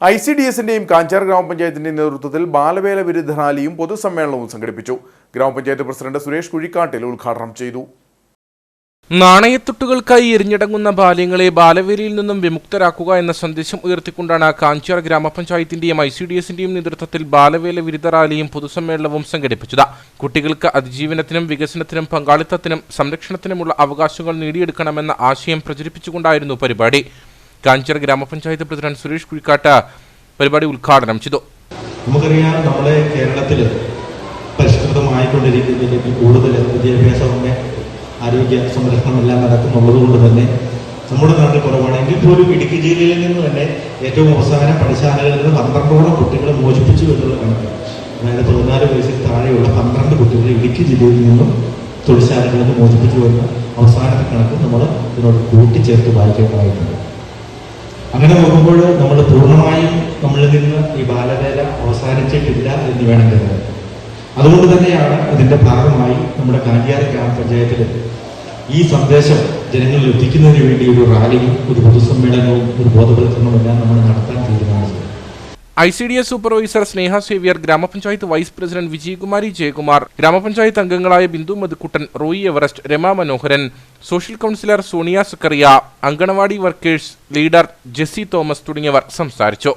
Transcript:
I C D എസിന്റെയും കാഞ്ചാർ ഗ്രാമപഞ്ചായത്തിന്റെയും നേതൃത്വത്തിൽ ബാലവേല വിരുദ്ധ റാലിയും പൊതുസമ്മേളനവും സംഘടിപ്പിച്ചു. ഗ്രാമപഞ്ചായത്ത് പ്രസിഡന്റ് സുരേഷ് കുഴിക്കാട്ടിൽ ഉദ്ഘാടനം ചെയ്തു. നാണയത്തുട്ടുകൾക്കായി എരിഞ്ഞടങ്ങുന്ന ബാല്യങ്ങളെ ബാലവേലയിൽ നിന്നും വിമുക്തരാക്കുക എന്ന സന്ദേശം ഉയർത്തിക്കൊണ്ടാണ് കാഞ്ചാർ ഗ്രാമപഞ്ചായത്തിന്റെയും ഐ സി ഡി എസിന്റെയും നേതൃത്വത്തിൽ ബാലവേല വിരുദ്ധ റാലിയും പൊതുസമ്മേളനവും സംഘടിപ്പിച്ചത്. കുട്ടികൾക്ക് അതിജീവനത്തിനും വികസനത്തിനും പങ്കാളിത്തത്തിനും സംരക്ഷണത്തിനുമുള്ള അവകാശങ്ങൾ നേടിയെടുക്കണമെന്ന ആശയം പ്രചരിപ്പിച്ചുകൊണ്ടായിരുന്നു പരിപാടി. കാഞ്ചിയാർ ഗ്രാമപഞ്ചായത്ത് പ്രസിഡന്റ് സുരേഷ് കുഴിക്കാട്ട് പരിപാടി ഉദ്ഘാടനം ചെയ്തു. നമുക്കറിയാം നമ്മുടെ കേരളത്തിൽ പരിഷ്കൃതമായിക്കൊണ്ടിരിക്കുന്നതിലേക്ക് കൂടുതൽ വിദ്യാഭ്യാസമൊക്കെ ആരോഗ്യ സംരക്ഷണമെല്ലാം നടക്കുന്നുള്ളത് കൊണ്ട് തന്നെ നമ്മുടെ നാട്ടിൽ കുറവാണ്. എങ്കിൽ പോലും ഇടുക്കി ജില്ലയിൽ നിന്ന് തന്നെ ഏറ്റവും അവസാനം പഠിശാലകളിൽ നിന്ന് പന്ത്രണ്ടോളം കുട്ടികളെ മോചിപ്പിച്ചു എന്നുള്ള കണക്ക് അതായത് പതിനാല് വയസ്സിൽ താഴെയുള്ള പന്ത്രണ്ട് കുട്ടികളെ ഇടുക്കി ജില്ലയിൽ നിന്നും തൊഴിൽശാലകളിൽ നിന്ന് മോചിപ്പിച്ചു വരുന്ന അവസാനത്തെ കണക്ക് നമ്മൾ ഇതിനോട് കൂട്ടിച്ചേർത്ത് വായിക്കേണ്ടതായിട്ടുണ്ട്. അങ്ങനെ നോക്കുമ്പോൾ നമ്മൾ പൂർണമായും നമ്മളിൽ നിന്ന് ഈ ബാലവേല അവസാനിച്ചിട്ടില്ല എന്ന് വേണം കരുതാൻ. അതുകൊണ്ട് തന്നെയാണ് ഇതിന്റെ ഭാഗമായി നമ്മുടെ കാഞ്ഞിയാർ ഗ്രാമപഞ്ചായത്തിൽ ഈ സന്ദേശം ജനങ്ങളിൽ എത്തിക്കുന്നതിന് വേണ്ടി ഒരു റാലിയും ഒരു പൊതുസമ്മേളനവും ഒരു ബോധവൽക്കരണവും എല്ലാം നമ്മൾ നടത്താൻ തീരുമാനിച്ചത്. I C D S supervisor Sneha Xavier ഗ്രാമപഞ്ചായത്ത് വൈസ് പ്രസിഡന്റ് വിജയകുമാരി ജയകുമാർ ഗ്രാമപഞ്ചായത്ത് അംഗങ്ങളായ Bindu Madhukuttan Roy Everest Rama Manoharan social counsellor Sonia Zachariah anganwadi workers leader Jessy Thomas തുടങ്ങിയവർ സംസാരിച്ചു.